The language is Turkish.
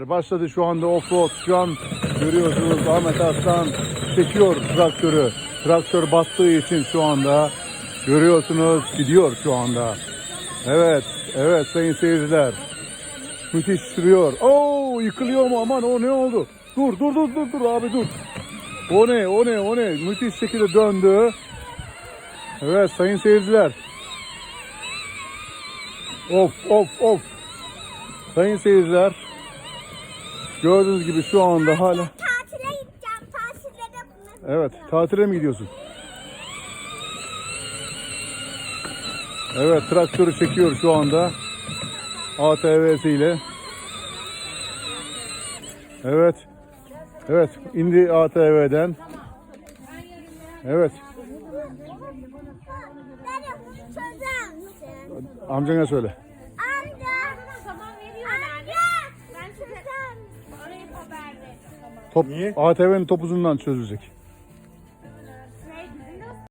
Başladı şu anda offroad. Şu an görüyorsunuz Ahmet Aslan çekiyor traktörü. Traktör bastığı için şu anda görüyorsunuz gidiyor şu anda. Evet, evet sayın seyirciler. Müthiş sürüyor. Oo yıkılıyor mu aman o ne oldu? Dur dur dur dur dur abi dur. O ne o ne o ne müthiş şekilde döndü. Evet sayın seyirciler. Of of of. Sayın seyirciler. Gördüğünüz gibi şu anda hala. Tatile gideceğim. Tatillere bunu. Evet tatile mi gidiyorsun? Evet traktörü çekiyor şu anda. ATV'siyle. Evet. Evet indi ATV'den. Evet amcana söyle. Top, Niye? ATV'nin topuzundan çözülecek.